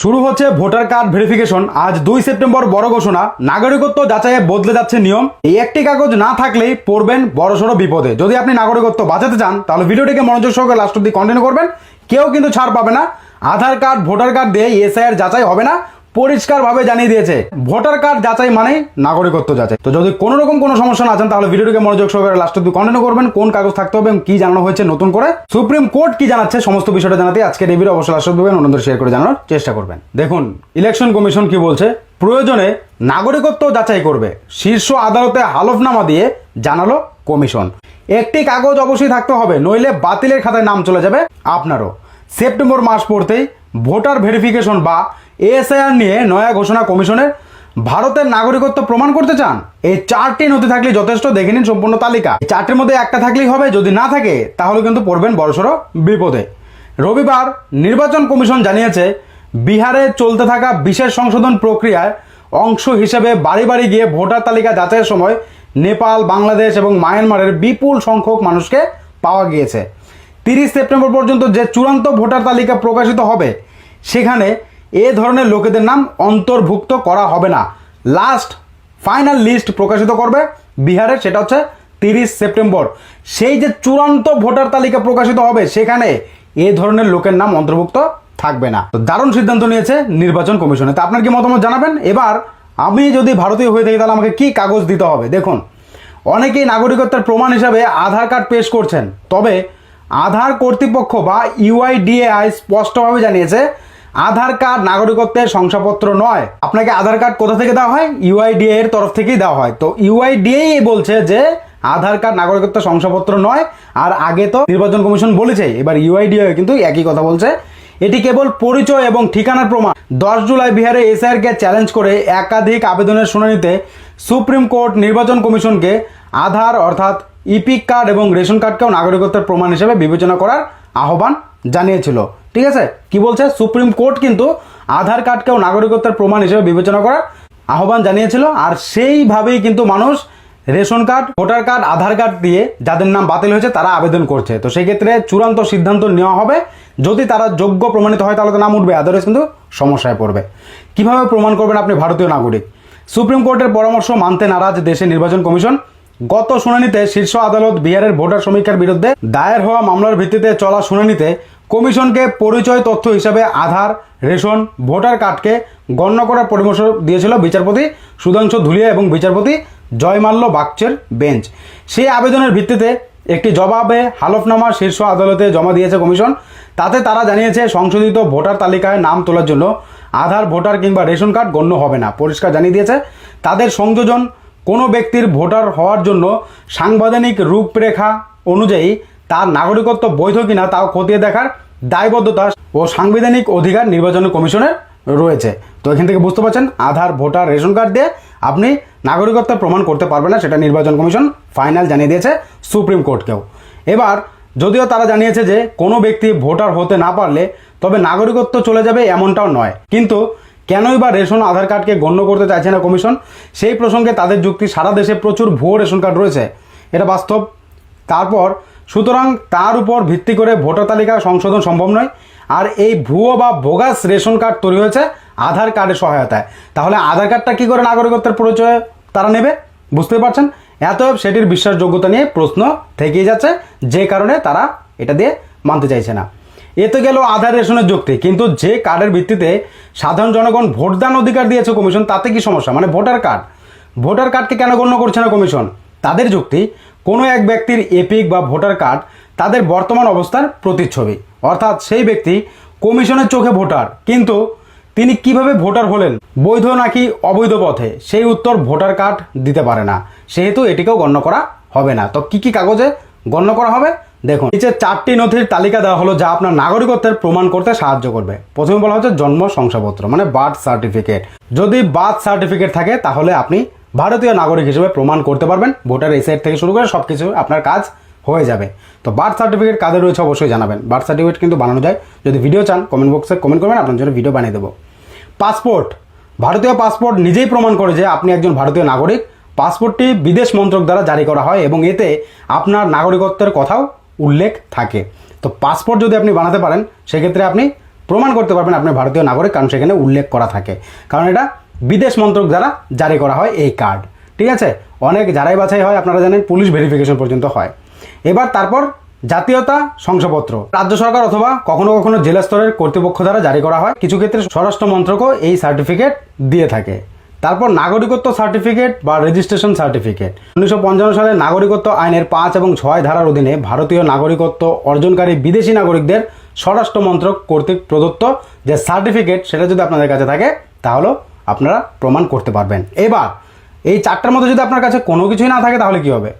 শুরু হচ্ছে voter card verification. আজ দুই সেপ্টেম্বর বড় ঘোষণা। নাগরিকত্ব যাচাইয়ে বদলে যাচ্ছে নিয়ম। এই একটি কাগজ না থাকলেই পড়বেন বড়সড় বিপদে। যদি আপনি নাগরিকত্ব বাঁচাতে চান, তাহলে ভিডিওটিকে মনোযোগ সহকারে লাস্ট অব্দি কন্টিনিউ করবেন। কেউ কিন্তু ছাড় পাবে না। আধার কার্ড, ভোটার কার্ড দিয়ে এসআইআর যাচাই হবে না। পরিষ্কারভাবে জানিয়ে দিয়েছে। ভোটার কার্ড যাচাই মানেই নাগরিকত্ব যাচাই। তো যদি কোনো রকম কোনো সমস্যা না আছেন, তাহলে ভিডিওটিকে মনোযোগ সহকারে লাস্ট অব্দি কন্টিনিউ করবেন, কোন কাগজ থাকতে হবে এবং কি জানানো হয়েছে নতুন করে, সুপ্রিম কোর্ট কি জানাচ্ছে, সমস্ত বিষয়টা জানাতে আজকে এই ভিডিও অবশ্যই লাস্ট অব্দি অন্যদের শেয়ার করে জানানোর চেষ্টা করবেন। দেখুন ইলেকশন কমিশন কি বলছে? প্রয়োজনে নাগরিকত্ব যাচাই করবে। শীর্ষ আদালতে হালফনামা দিয়ে জানালো কমিশন একটি কাগজ অবশ্যই থাকতে হবে, নইলে বাতিলের খাতায় নাম চলে যাবে আপনারও। সেপ্টেম্বর মাস পড়তেই ভোটার ভেরিফিকেশন বা এএসআইআর নিয়ে নয়া ঘোষণা কমিশনের ভারতের নাগরিকত্ব প্রমাণ করতে চান? এই চারটি নথি থাকলে যথেষ্ট। দেখে নিন সম্পূর্ণ তালিকা। চারটির মধ্যে একটা থাকলেই হবে। যদি না থাকে, তাহলে কিন্তু পড়বেন বড়সড় বিপদে। রবিবার নির্বাচন কমিশন জানিয়েছে, বিহারে চলতে থাকা বিশেষ সংশোধন প্রক্রিয়ায় অংশ হিসেবে বাড়ি বাড়ি গিয়ে ভোটার তালিকা যাচাইয়ের সময় নেপাল, বাংলাদেশ এবং মায়ানমারের বিপুল সংখ্যক মানুষকে পাওয়া গিয়েছে। তিরিশ সেপ্টেম্বর পর্যন্ত যে চূড়ান্ত ভোটার তালিকা প্রকাশিত হবে, সেখানে এ ধরনের লোকেদের নাম অন্তর্ভুক্ত করা হবে না। লাস্ট ফাইনাল লিস্ট প্রকাশিত করবে বিহারে সেটা হচ্ছে তিরিশ সেপ্টেম্বর। সেই যে চূড়ান্ত ভোটার তালিকা প্রকাশিত হবে, সেখানে এ ধরনের লোকের নাম অন্তর্ভুক্ত থাকবে না। তো দারুণ সিদ্ধান্ত নিয়েছে নির্বাচন কমিশনে। তা আপনার কি মতামত জানাবেন? এবার আমি যদি ভারতীয় হয়ে থাকি, তাহলে আমাকে কি কাগজ দিতে হবে? দেখুন, অনেকেই নাগরিকত্বের প্রমাণ হিসাবে আধার কার্ড পেশ করছেন, তবে আধার কর্তৃপক্ষ বা ইউআইডিএআই স্পষ্টভাবে জানিয়েছে, আধার কার্ড নাগরিকত্বের শংসাপত্র নয়। আপনাকে আধার কার্ড কোথা থেকে দেওয়া হয়? ইউআইডিএ এর তরফ থেকেই দেওয়া হয়। তো ইউআইডিএই বলছে যে, আধার কার্ড নাগরিকত্ব শংসাপত্র নয়, আর আগে তো নির্বাচন কমিশন বলেছে, এবার ইউআইডিএ কিন্তু একই কথা বলছে। এটি কেবল পরিচয় এবং ঠিকানার প্রমাণ। দশ জুলাই বিহারে এসআইআরকে চ্যালেঞ্জ করে একাধিক আবেদনের শুনানিতে সুপ্রিম কোর্ট নির্বাচন কমিশনকে আধার অর্থাৎ ইপিক কার্ড এবং রেশন কার্ডকেও নাগরিকত্বের প্রমাণ হিসেবে বিবেচনা করার আহ্বান জানিয়েছিল। ঠিক আছে? কি বলছে? সুপ্রিম কোর্ট কিন্তু আধার কার্ডকেও নাগরিকত্বের প্রমাণ হিসেবে বিবেচনা করার আহ্বান জানিয়েছিল। আর সেইভাবেই কিন্তু মানুষ ration card voter card Aadhaar card দিয়ে যাদের নাম বাতিল হয়েছে তারা আবেদন করছে। তো সেই ক্ষেত্রে চূড়ান্ত সিদ্ধান্ত নেওয়া হবে। যদি তারা যোগ্য প্রমাণিত হয় তাহলে তো নাম উঠবে আদারওয়াইজ কিন্তু সমস্যায় পড়বে। কীভাবে প্রমাণ করবেন আপনি ভারতীয় নাগরিক? সুপ্রিম কোর্টের পরামর্শ মানতে নারাজ দেশের নির্বাচন কমিশন। গত শুনানিতে শীর্ষ আদালত বিহারের ভোটার সমীক্ষার বিরুদ্ধে দায়ের হওয়া মামলার ভিত্তিতে চলা শুনানিতে কমিশনকে পরিচয় তথ্য হিসাবে আধার, রেশন, ভোটার কার্ডকে গণ্য করার পরামর্শ দিয়েছিল বিচারপতি সুধাংশু ধুলিয়া এবং বিচারপতি জয়মাল্য বাগচের বেঞ্চ। সেই আবেদনের ভিত্তিতে একটি জবাবে হালফনামা শীর্ষ আদালতে জমা দিয়েছে কমিশন। তাতে তারা জানিয়েছে, সংশোধিত ভোটার তালিকায় নাম তোলার জন্য আধার, ভোটার কিংবা রেশন কার্ড গণ্য হবে না। পরিষ্কার জানিয়ে দিয়েছে, তাদের সংযোজন কোনো ব্যক্তির ভোটার হওয়ার জন্য সাংবিধানিক রূপরেখা অনুযায়ী তার নাগরিকত্ব বৈধ কিনা তাও খতিয়ে দেখার দায়বদ্ধতা ও সাংবিধানিক অধিকার নির্বাচন কমিশনের রয়েছে। তো এখান থেকে বুঝতে পারছেন, আধার, ভোটার, রেশন কার্ড দিয়ে আপনি নাগরিকত্ব প্রমাণ করতে পারবেন না, সেটা নির্বাচন কমিশন ফাইনাল জানিয়ে দিয়েছে সুপ্রিম কোর্টকেও। এবার, যদিও তারা জানিয়েছে যে কোনো ব্যক্তি ভোটার হতে না পারলে তবে নাগরিকত্ব চলে যাবে এমনটাও নয়। কিন্তু কেনই বা রেশন আধার কার্ডকে গণ্য করতে চাইছে না কমিশন? সেই প্রসঙ্গে তাদের যুক্তি, সারা দেশে প্রচুর ভুয়ো রেশন কার্ড রয়েছে। এটা বাস্তব। তারপর, সুতরাং তার উপর ভিত্তি করে ভোটার তালিকা সংশোধন সম্ভব নয়। আর এই ভুয়ো বা বোগাস রেশন কার্ড তৈরি হয়েছে আধার কার্ডের সহায়তায়। তাহলে আধার কার্ডটা কী করে নাগরিকত্বের পরিচয় তারা নেবে? বুঝতে পারছেন? এতএব সেটির বিশ্বাসযোগ্যতা নিয়ে প্রশ্ন থেকেই যাচ্ছে। যে কারণে তারা এটা দিয়ে মানতে চাইছে না। এ তো গেল আধার রেশনের যুক্তি। কিন্তু যে কার্ডের ভিত্তিতে সাধারণ জনগণ ভোটদান অধিকার দিয়েছে কমিশন, তাতে কি সমস্যা? মানে ভোটার কার্ড। ভোটার কার্ডকে কেন গণ্য করছে না কমিশন? তাদের যুক্তি, কোনো এক ব্যক্তির এপিক বা ভোটার কার্ড তাদের বর্তমান অবস্থার প্রতিচ্ছবি। অর্থাৎ সেই ব্যক্তি কমিশনের চোখে ভোটার। কিন্তু তিনি কীভাবে ভোটার হলেন? বৈধ নাকি অবৈধ পথে? সেই উত্তর ভোটার কার্ড দিতে পারে না। সেহেতু এটিকেও গণ্য করা হবে না। তো কি কি কাগজে গণ্য করা হবে? দেখুন, নিচে চারটি নথির তালিকা দেওয়া হলো যা আপনার নাগরিকত্বের প্রমাণ করতে সাহায্য করবে। প্রথমে বলা হচ্ছে জন্ম শংসাপত্র মানে বার্থ সার্টিফিকেট। যদি বার্থ সার্টিফিকেট থাকে, তাহলে আপনি ভারতীয় নাগরিক হিসেবে প্রমাণ করতে পারবেন। ভোটার এই সাইড থেকে শুরু করে সব কিছু আপনার কাজ হয়ে যাবে। তো বার্থ সার্টিফিকেট কাদের রয়েছে অবশ্যই জানাবেন। বার্থ সার্টিফিকেট কিন্তু বানানো যায়। যদি ভিডিও চান কমেন্ট বক্সে কমেন্ট করবেন, আপনার জন্য ভিডিও বানিয়ে দেবো। পাসপোর্ট, ভারতীয় পাসপোর্ট নিজেই প্রমাণ করে যে আপনি একজন ভারতীয় নাগরিক। পাসপোর্টটি বিদেশ মন্ত্রক দ্বারা জারি করা হয় এবং এতে আপনার নাগরিকত্বের কথাও উল্লেখ থাকে। তো পাসপোর্ট যদি আপনি বানাতে পারেন, সেক্ষেত্রে আপনি প্রমাণ করতে পারবেন আপনি ভারতীয় নাগরিক, কারণ সেখানে উল্লেখ করা থাকে। কারণ এটা বিদেশ মন্ত্রক দ্বারা জারি করা হয় এই কার্ড ঠিক আছে? অনেক যারাই বাছাই হয়, আপনারা জানেন, পুলিশ ভেরিফিকেশন পর্যন্ত হয়। এবার তারপর জাতীয়তা শংসাপত্র। রাজ্য সরকার অথবা কখনো কখনো জেলা স্তরের কর্তৃপক্ষ দ্বারা জারি করা হয়। কিছু ক্ষেত্রে স্বরাষ্ট্র মন্ত্রকও এই সার্টিফিকেট দিয়ে থাকে। তারপর নাগরিকত্ব সার্টিফিকেট বা রেজিস্ট্রেশন সার্টিফিকেট। উনিশশো পঞ্চান্ন সালে নাগরিকত্ব আইনের পাঁচ এবং ছয় ধারার অধীনে ভারতীয় নাগরিকত্ব অর্জনকারী বিদেশি নাগরিকদের স্বরাষ্ট্র মন্ত্রক কর্তৃক প্রদত্ত যে সার্টিফিকেট সেটা যদি আপনাদের কাছে থাকে তাহলে আপনারা প্রমাণ করতে পারবেন। এবার, এই চারটার মধ্যে যদি আপনার কাছে কোনো কিছুই না থাকে, তাহলে কি হবে?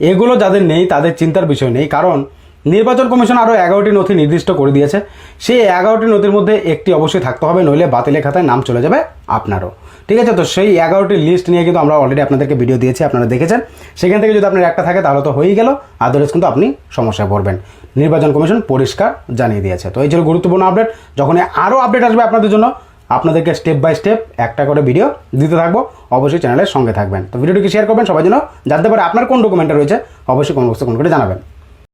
এগুলো যাদের নেই, তাদের চিন্তার বিষয় নেই। কারণ নির্বাচন কমিশন আরও এগারোটি নথি নির্দিষ্ট করে দিয়েছে। সেই এগারোটি নথির মধ্যে একটি অবশ্যই থাকতে হবে, নইলে বাতিলের খাতায় নাম চলে যাবে আপনারও। ঠিক আছে, তো সেই এগারোটি লিস্ট নিয়ে কিন্তু আমরা অলরেডি আপনাদেরকে ভিডিও দিয়েছি, আপনারা দেখেছেন। সেখান থেকে যদি আপনার একটা থাকে, তাহলে তো হয়েই গেল আদারওয়াইজ কিন্তু আপনি সমস্যায় পড়বেন। নির্বাচন কমিশন পরিষ্কার জানিয়ে দিয়েছে। তো এই ছিল গুরুত্বপূর্ণ আপডেট যখন আরও আপডেট আসবে আপনাদের জন্য, আপনাদেরকে স্টেপ বাই স্টেপ একটা করে ভিডিও দিতে থাকব। অবশ্যই চ্যানেলের সঙ্গে থাকবেন। তো ভিডিওটিকে শেয়ার করবেন সবার জন্য। জানতে পারে আপনার কোন ডকুমেন্টটা রয়েছে, অবশ্যই কোন বস্তু কোন করে জানাবেন।